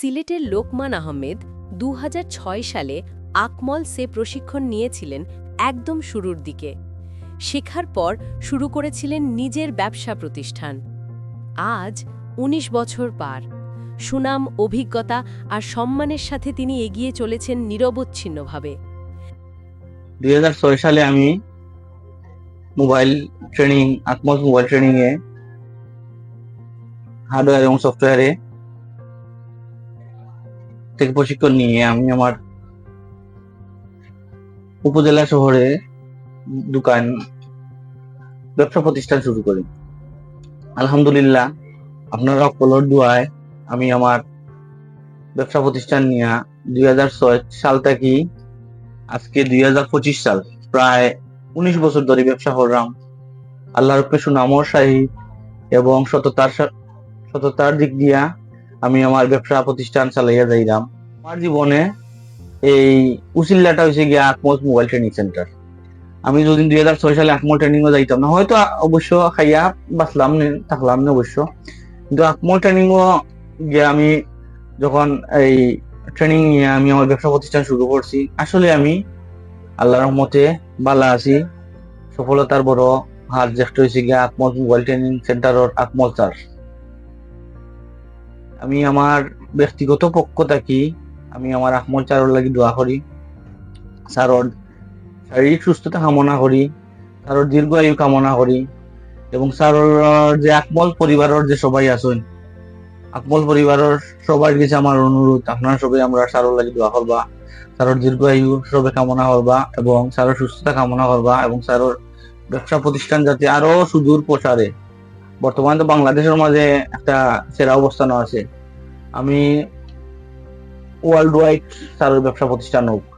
সিলেটের লোকমান আহমেদ দু হাজার ছয় সালে আকমল সে প্রশিক্ষণ নিয়েছিলেন একদম শুরুর দিকে। শেখার পর শুরু করেছিলেন নিজের ব্যবসা প্রতিষ্ঠান। আজ ১৯ বছর পার। সুনাম, অভিজ্ঞতা আর সম্মানের সাথে তিনি এগিয়ে চলেছেন নিরবচ্ছিন্নভাবে। দু হাজার ছয় সালে আমি মোবাইল ট্রেনিং আত্মস মোবাইল ট্রেনিং এ হার্ডওয়্যার এবং সফটওয়্যারে থেকে প্রশিক্ষণ নিয়ে আমি আমার উপজেলা শহরে দোকান, ব্যবসা প্রতিষ্ঠান শুরু করি। আলহামদুলিল্লাহ, আপনারা অকলর দোয়ায় আমি আমার ব্যবসা প্রতিষ্ঠান নিয়ে দুই হাজার ছয় সাল থেকে আজকে দুই হাজার পঁচিশ সাল, প্রায় উনিশ বছর ধরে ব্যবসা করলাম। আল্লাহর উপরে সুনামর সাহিদ এবং সততার সততার দিক দিয়া আমি আমার ব্যবসা প্রতিষ্ঠান চালাইয়া যাইলাম। আমার জীবনে এই উচিল্লাটা হয়েছে গিয়া আকমত মোবাইল ট্রেনিং সেন্টার। আমি যদি দুই হাজার ছয় সালে আকমল ট্রেনিং এ যাইতাম, না, হয়তো অবশ্য খাইয়া বাঁচলাম থাকলাম না অবশ্য। কিন্তু আকমল ট্রেনিং গিয়ে আমি যখন এই ট্রেনিং নিয়ে আমি আমার ব্যবসা প্রতিষ্ঠান শুরু করছি, আসলে আমি আল্লাহ রহমতে বালা আছি। সফলতার বড় হাত জ্যেষ্ঠ হয়েছে গিয়া আকমল মোবাইল ট্রেনিং সেন্টারের আকমল স্যার। আমি আমার ব্যক্তিগত পক্ষ থাকি আমি আমার আকমল চারর লাগি দোয়া করি স্যারর শারীরিক সুস্থতা কামনা করি স্যারর দীর্ঘ আয়ু কামনা করি এবং স্যারর যে আকমল পরিবারের যে সবাই আছেন, আকমল পরিবারের সবার কাছে আমার অনুরোধ আপনারা সবাই আমরা স্যারর লাগি দোয়া করবা স্যারর দীর্ঘ আয়ু সবে কামনা করবা এবং স্যারর সুস্থতা কামনা করবা এবং স্যারর ব্যবসা প্রতিষ্ঠান যাতে আরও সুদূর প্রসারে বর্তমানে তো বাংলাদেশের মাঝে একটা সেরা অবস্থান আছে। আমি ওয়ার্ল্ড ওয়াইড তার ব্যবসা প্রতিষ্ঠান হোক।